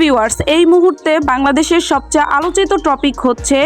Viewers এই মুহূর্তে বাংলাদেশের সবচেয়ে আলোচিত টপিক হচ্ছে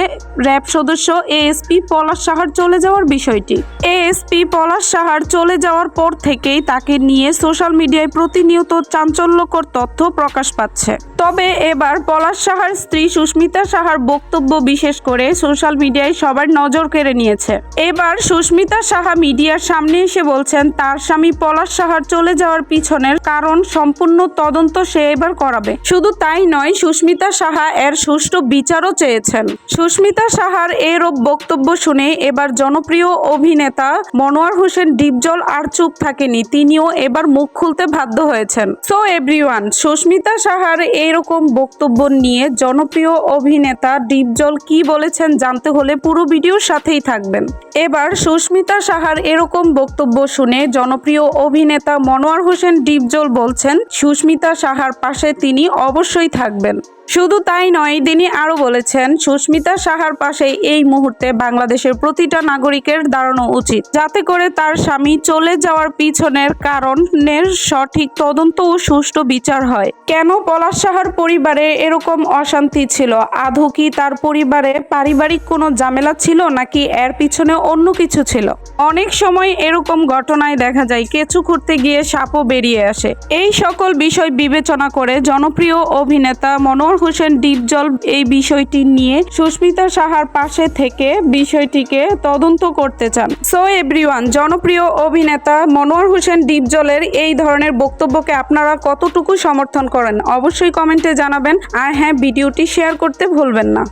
র্যাব সদস্য এএসপি পলাশ সাহার চলে যাওয়ার বিষয়টি। এএসপি পলাশ সাহার চলে যাওয়ার পর থেকেই তাকে নিয়ে সোশ্যাল মিডিয়ায় প্রতিনিয়ত চাঞ্চল্যকর তথ্য প্রকাশ পাচ্ছে। তবে এবার পলাশ সাহার স্ত্রী সুস্মিতা সাহার বক্তব্য বিশেষ করে সোশ্যাল মিডিয়ায় সবার নজর কেড়ে নিয়েছে। এবার সুস্মিতা সাহা মিডিয়ার সামনে এসে বলছেন, তার স্বামী পলাশ সাহার চলে যাওয়ার পিছনের কারণ সম্পূর্ণ তদন্ত সে এবার করাবে। শুধু তাই নয়, সুস্মিতা সাহা এর সুষ্ঠু বিচারও চেয়েছেন। সুস্মিতা সাহার এরূপ বক্তব্য শুনে এবার জনপ্রিয় অভিনেতা মনোয়ার হোসেন ডিপজল আর চুপ থাকেনি, তিনিও এবার মুখ খুলতে বাধ্য হয়েছেন। সো এভরিওয়ান সুস্মিতা সাহার এরকম বক্তব্য নিয়ে জনপ্রিয় অভিনেতা ডিপজল কি বলেছেন জানতে হলে পুরো ভিডিওর সাথেই থাকবেন। এবার সুস্মিতা সাহার এরকম বক্তব্য শুনে জনপ্রিয় অভিনেতা মনোয়ার হোসেন ডিপজল বলছেন, সুস্মিতা সাহার পাশে তিনি অবশ্যই থাকবেন। শুধু তাই নয়, তিনি আরও বলেছেন, সুস্মিতা সাহার পাশে এই মুহূর্তে বাংলাদেশের প্রতিটা নাগরিকের দাঁড়ানো উচিত, যাতে করে তার স্বামী চলে যাওয়ার পিছনের কারণের সঠিক তদন্ত ও সুষ্ঠু বিচার হয়। কেন পলাশ সাহার পরিবারে এরকম অশান্তি ছিল? আদৌ কি তার পরিবারে পারিবারিক কোনো ঝামেলা ছিল, নাকি এর পিছনে অন্য কিছু ছিল? অনেক সময় এরকম ঘটনায় দেখা যায়, কেঁচু খুঁড়তে গিয়ে সাপও বেরিয়ে আসে। এই সকল বিষয় বিবেচনা করে জনপ্রিয় অভিনেতা মনোয়ার হোসেন ডিপজল এই বিষয়টি নিয়ে সুস্মিতা সাহার পাশে থেকে বিষয়টিকে তদন্ত করতে চান। সো এভরিওয়ান জনপ্রিয় অভিনেতা মনোয়ার হোসেন ডিপজলের এই ধরনের বক্তব্যকে আপনারা কতটুকু সমর্থন করেন? অবশ্যই কমেন্টে জানাবেন। আর হ্যাঁ ভিডিওটি শেয়ার করতে ভুলবেন না।